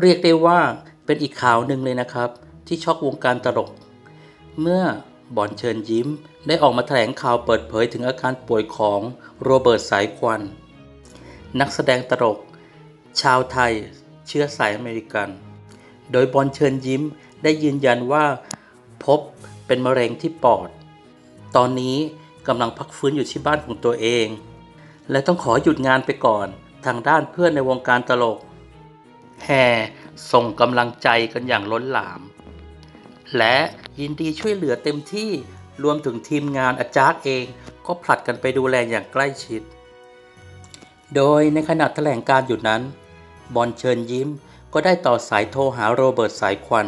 เรียกได้ว่าเป็นอีกข่าวหนึ่งเลยนะครับ ที่ช็อกวงการตลก เมื่อบอลเชิญยิ้ม ได้ออกมาแถลงข่าวเปิดเผยถึงอาการป่วยของโรเบิร์ตสายควัน นักแสดงตลก ชาวไทย เชื้อสายอเมริกัน โดยบอลเชิญยิ้มได้ยืนยันว่า พบเป็นมะเร็งที่ปอด ตอนนี้กำลังพักฟื้นอยู่ที่บ้านของตัวเอง และต้องขอหยุดงานไปก่อนทางด้านเพื่อนในวงการตลก แห่ส่งกำลังใจกันอย่างล้นหลาม และยินดีช่วยเหลือเต็มที่รวมถึงทีมงานอาจารย์เองก็ผลัดกันไปดูแลอย่างใกล้ชิด โดยในขณะแถลงการอยู่นั้น บอลเชิญยิ้มก็ได้ต่อสายโทรหาโรเบิร์ตสายควัน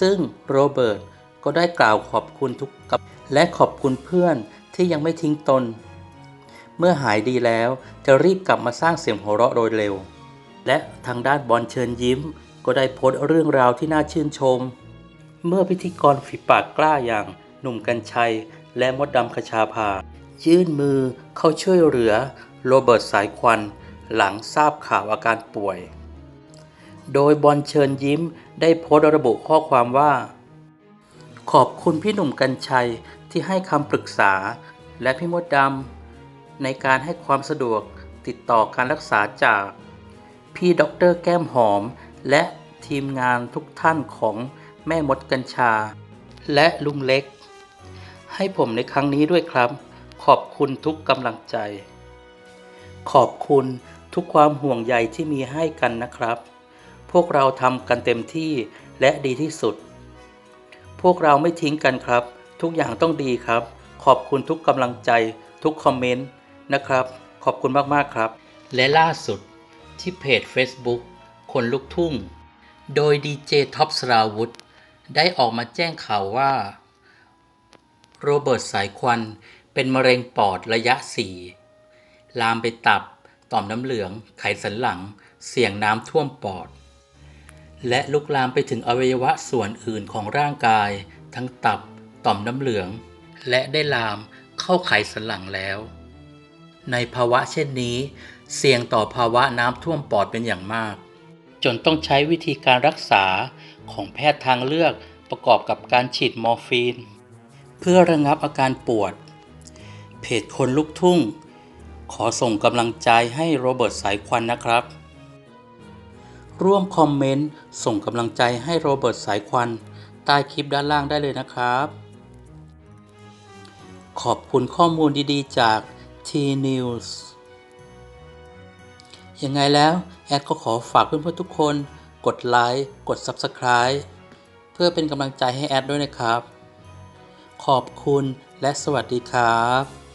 ซึ่งโรเบิร์ตก็ได้กล่าวขอบคุณทุกกับและขอบคุณเพื่อนที่ยังไม่ทิ้งตน เมื่อหายดีแล้วจะรีบกลับมาสร้างเสียงหัวเราะโดยเร็ว และทางด้านบอลเชิญยิ้ม ก็ได้โพสต์เรื่องราวที่น่าชื่นชม เมื่อพิธีกรฝีปากกล้าอย่างหนุ่มกัญชัย และมดดำคชาภา ยื่นมือเข้าช่วยเหลือโรเบิร์ตสายควัน หลังทราบข่าวอาการป่วย โดยบอลเชิญยิ้มได้โพสต์ระบุข้อความว่า ขอบคุณพี่หนุ่มกัญชัยที่ให้คำปรึกษา และพี่มดดำในการให้ความสะดวกติดต่อการรักษาจาก พี่ด็อกเตอร์แก้มหอม และทีมงานทุกท่านของแม่มดกัญชา และลุงเล็ก ให้ผมในครั้งนี้ด้วยครับ ขอบคุณทุกกำลังใจ ขอบคุณทุกความห่วงใยที่มีให้กันนะครับ พวกเราทำกันเต็มที่และดีที่สุด พวกเราไม่ทิ้งกันครับ ทุกอย่างต้องดีครับ ขอบคุณทุกกำลังใจ ทุกคอมเมนต์นะครับ ขอบคุณมากๆครับ และล่าสุด ที่เพจ Facebook คนลุกทุ่ง โดยดีเจท็อปสราวุธ ได้ออกมาแจ้งข่าวว่า โรเบิร์ตสายควันเป็นมะเร็งปอดระยะ 4 ลามไปตับ ต่อมน้ำเหลือง ไขสันหลัง เสี่ยงน้ำท่วมปอด และลุกลามไปถึงอวัยวะส่วนอื่นของร่างกาย ทั้งตับ ต่อมน้ำเหลือง และได้ลามเข้าไขสันหลังแล้ว ในภาวะเช่นนี้ เสี่ยงต่อภาวะน้ำท่วมปอดเป็นอย่างมาก จนต้องใช้วิธีการรักษาของแพทย์ทางเลือกประกอบกับการฉีดมอร์ฟีน เพื่อระงับอาการปวด เพจคนลุกทุ่ง ขอส่งกำลังใจให้โรเบิร์ตสายควันนะครับ ร่วมคอมเมนต์ส่งกำลังใจให้โรเบิร์ตสายควัน ใต้คลิปด้านล่างได้เลยนะครับ ขอบคุณข้อมูลดีๆจาก T News ยังไงแล้ว แอดก็ขอฝากเพื่อนๆทุกคน กดไลค์กด Subscribe เพื่อเป็นกำลังใจให้แอดด้วยนะครับ ขอบคุณและสวัสดีครับ